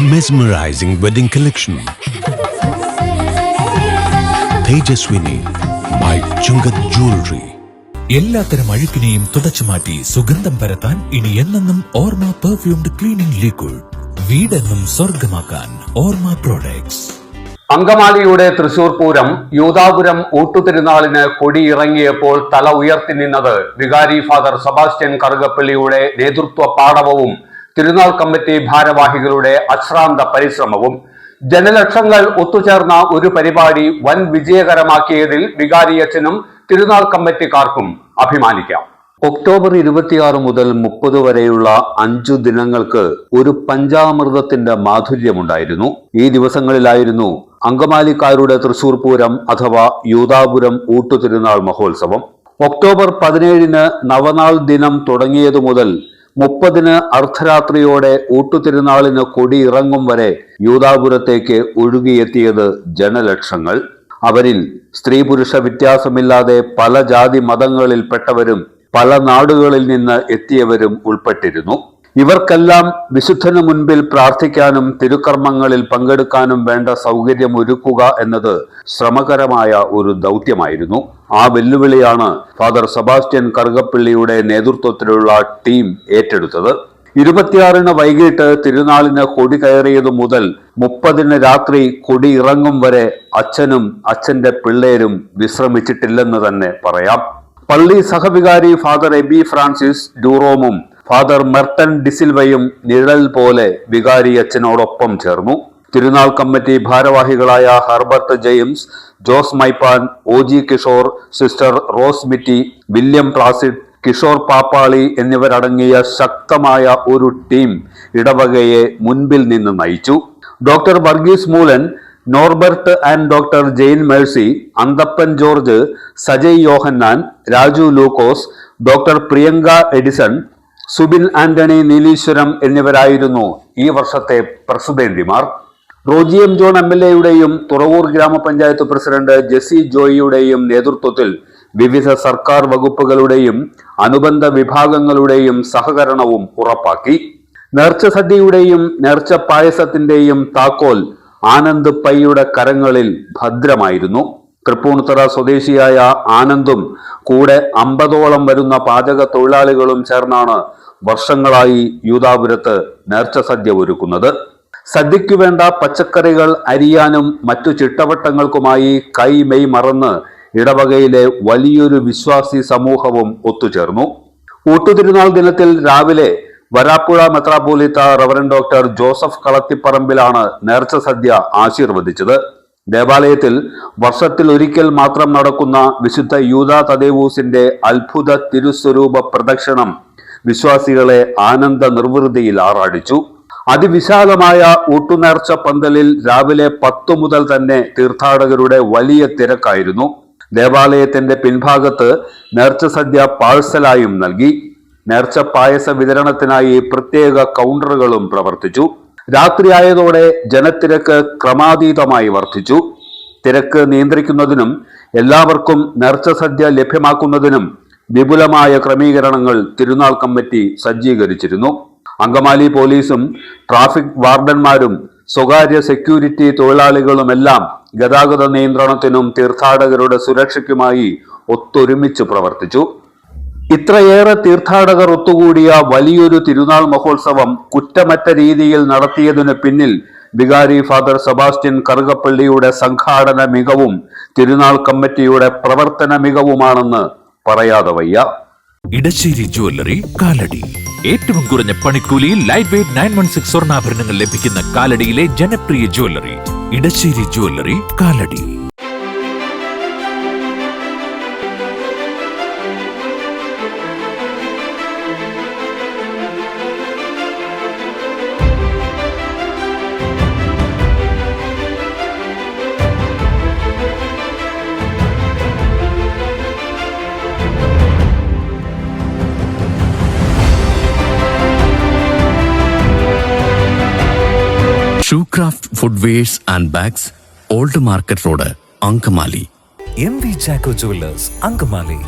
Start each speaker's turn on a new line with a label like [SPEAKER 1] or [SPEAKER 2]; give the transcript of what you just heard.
[SPEAKER 1] Mesmerizing wedding collection. Tejaswini by Chungat Jewelry.
[SPEAKER 2] എല്ലാത്തരം അഴുക്കിനെയും തുടച്ചു മാറ്റി സുഗന്ധം പരത്താൻ ഇനി എന്നെന്നും ഓർമ്മ പെർഫ്യൂംഡ് ക്ലീനിംഗ് ലിക്വിഡ് വീടെന്നും സ്വർഗമാക്കാൻ ഓർമ്മ പ്രോഡക്ട്സ്
[SPEAKER 3] അങ്കമാലിയുടെ തൃശൂർ പൂരം യൂതാപുരം ഊട്ടുതിരുനാളിന് കൊടിയിറങ്ങിയപ്പോൾ തല ഉയർത്തി നിന്നത് വികാരി ഫാദർ സെബാസ്റ്റ്യൻ കറുകപ്പള്ളിയുടെ നേതൃത്വ പാടവവും തിരുനാൾ കമ്മിറ്റി ഭാരവാഹികളുടെ അശ്രാന്ത പരിശ്രമവും ജനലക്ഷങ്ങൾ ഒത്തുചേർന്ന ഒരു പരിപാടി വൻ വിജയകരമാക്കിയതിൽ വികാരിയച്ഛനും തിരുനാൾ കമ്മിറ്റിക്കാർക്കും അഭിമാനിക്കാം. ഒക്ടോബർ ഇരുപത്തിയാറ് മുതൽ മുപ്പത് വരെയുള്ള അഞ്ചു ദിനങ്ങൾക്ക് ഒരു പഞ്ചാമൃതത്തിന്റെ മാധുര്യമുണ്ടായിരുന്നു. ഈ ദിവസങ്ങളിലായിരുന്നു അങ്കമാലിക്കാരുടെ തൃശൂർ പൂരം അഥവാ യൂതാപുരം ഊട്ടുതിരുനാൾ മഹോത്സവം. ഒക്ടോബർ പതിനേഴിന് നവനാൾ ദിനം തുടങ്ങിയതു മുതൽ മുപ്പതിന് അർദ്ധരാത്രിയോടെ ഊട്ടുതിരുനാളിന് കൊടിയിറങ്ങും വരെ യൂതാപുരത്തേക്ക് ഒഴുകിയെത്തിയത് ജനലക്ഷങ്ങൾ. അവരിൽ സ്ത്രീ പുരുഷ വ്യത്യാസമില്ലാതെ പല ജാതി മതങ്ങളിൽപ്പെട്ടവരും പല നാടുകളിൽ നിന്ന് എത്തിയവരും ഉൾപ്പെട്ടിരുന്നു. ഇവർക്കെല്ലാം വിശുദ്ധന് മുൻപിൽ പ്രാർത്ഥിക്കാനും തിരുക്കർമ്മങ്ങളിൽ പങ്കെടുക്കാനും വേണ്ട സൗകര്യം ഒരുക്കുക എന്നത് ശ്രമകരമായ ഒരു ദൗത്യമായിരുന്നു. ആ വെല്ലുവിളിയാണ് ഫാദർ സെബാസ്റ്റ്യൻ കറുകപ്പള്ളിയുടെ നേതൃത്വത്തിലുള്ള ടീം ഏറ്റെടുത്തത്. ഇരുപത്തിയാറിന് വൈകിട്ട് തിരുനാളിന് കൊടി കയറിയതു മുതൽ മുപ്പതിന് രാത്രി കൊടി ഇറങ്ങും വരെ അച്ഛനും അച്ഛന്റെ പിള്ളേരും വിശ്രമിച്ചിട്ടില്ലെന്ന് തന്നെ പറയാം. പള്ളി സഹവികാരി ഫാദർ എബി ഫ്രാൻസിസ് ഡൂറോമും ഫാദർ മെർട്ടൻ ഡിസിൽവയും നിഴൽ പോലെ വികാരി അച്ഛനോടൊപ്പം ചേർന്നു. തിരുനാൾ കമ്മിറ്റി ഭാരവാഹികളായ Herbert James Jose Maippan O G Kishore sister Rose Mitty William Placid Kishore Pappali എന്നിവരടങ്ങിയ ശക്തമായ ഒരു ടീം ഇടവകയെ മുൻപിൽ നിന്ന് നയിച്ചു. Doctor Varghese Moolan Norbert and doctor Jane Mercy Anthappan George Sajay Yohannan Raju Lukose doctor Priyanka Edison Subin Antony Neeleeswaram എന്നിവരായിരുന്നു ഈ വർഷത്തെ പ്രസിഡന്റിമാർ. Roji M John M L എയുടെയും തുറവൂർ ഗ്രാമപഞ്ചായത്ത് പ്രസിഡന്റ് ജെസി ജോയിയുടെയും നേതൃത്വത്തിൽ വിവിധ സർക്കാർ വകുപ്പുകളുടെയും അനുബന്ധ വിഭാഗങ്ങളുടെയും സഹകരണവും ഉറപ്പാക്കി. നേർച്ച സദ്യയുടെയും നേർച്ച പായസത്തിന്റെയും താക്കോൽ ആനന്ദ് പയ്യുടെ കരങ്ങളിൽ ഭദ്രമായിരുന്നു. തൃപ്പൂണിത്തുറ സ്വദേശിയായ ആനന്ദും കൂടെ അമ്പതോളം വരുന്ന പാചക തൊഴിലാളികളും ചേർന്നാണ് വർഷങ്ങളായി യൂതാപുരത്ത് നേർച്ച സദ്യ ഒരുക്കുന്നത് സദ്യയ്ക്കു വേണ്ട പച്ചക്കറികൾ അരിയാനും മറ്റു ചിട്ടവട്ടങ്ങൾക്കുമായി കൈ മെയ് മറന്ന് ഇടവകയിലെ വലിയൊരു വിശ്വാസി സമൂഹവും ഒത്തുചേർന്നു. ഊട്ടുതിരുനാൾ ദിനത്തിൽ രാവിലെ വരാപ്പുഴ മെത്രാപോലിത്ത റവറൻ ഡോക്ടർ ജോസഫ് കളത്തിപ്പറമ്പിലാണ് നേർച്ച സദ്യ ആശീർവദിച്ചത്. ദേവാലയത്തിൽ വർഷത്തിൽ ഒരിക്കൽ മാത്രം നടക്കുന്ന വിശുദ്ധ യൂത തദേവൂസിന്റെ അത്ഭുത തിരുസ്വരൂപ പ്രദക്ഷിണം വിശ്വാസികളെ ആനന്ദ നിർവൃതിയിൽ ആറാടിച്ചു. അതിവിശാലമായ ഊട്ടുനേർച്ച പന്തലിൽ രാവിലെ പത്തു മുതൽ തന്നെ തീർത്ഥാടകരുടെ വലിയ തിരക്കായിരുന്നു. ദേവാലയത്തിന്റെ പിൻഭാഗത്ത് നേർച്ച സദ്യ പാഴ്സലായും നൽകി. നേർച്ച പായസ വിതരണത്തിനായി പ്രത്യേക കൗണ്ടറുകളും പ്രവർത്തിച്ചു. രാത്രിയായതോടെ ജനത്തിരക്ക് ക്രമാതീതമായി വർദ്ധിച്ചു. തിരക്ക് നിയന്ത്രിക്കുന്നതിനും എല്ലാവർക്കും നേർച്ച സദ്യ ലഭ്യമാക്കുന്നതിനും വിപുലമായ ക്രമീകരണങ്ങൾ തിരുനാൾ കമ്മിറ്റി സജ്ജീകരിച്ചിരുന്നു. അങ്കമാലി പോലീസും ട്രാഫിക് വാർഡന്മാരും സ്വകാര്യ സെക്യൂരിറ്റി തൊഴിലാളികളുമെല്ലാം ഗതാഗത നിയന്ത്രണത്തിനും തീർത്ഥാടകരുടെ സുരക്ഷയ്ക്കുമായി ഒത്തൊരുമിച്ച് പ്രവർത്തിച്ചു. ഇത്രയേറെ തീർത്ഥാടകർ ഒത്തുകൂടിയ വലിയൊരു തിരുനാൾ മഹോത്സവം കുറ്റമറ്റ രീതിയിൽ നടത്തിയതിനു പിന്നിൽ വികാരി ഫാദർ സെബാസ്റ്റ്യൻ കറുകപ്പള്ളിയുടെ സംഘാടന മികവും തിരുനാൾ കമ്മിറ്റിയുടെ പ്രവർത്തന മികവുമാണെന്ന് പറയാതെ വയ്യ.
[SPEAKER 2] ഇടശ്ശേരി ജുവല്ലറി കാലടി. ഏറ്റവും കുറഞ്ഞ പണിക്കൂലിയിൽ light weight nine one six സ്വർണാഭരണങ്ങൾ ലഭിക്കുന്ന കാലടിയിലെ ജനപ്രിയ jewellery Edassery jewellery Kalady.
[SPEAKER 4] Shoecraft footwears and bags old market road Angamaly
[SPEAKER 2] M V Chacko jewellers Angamaly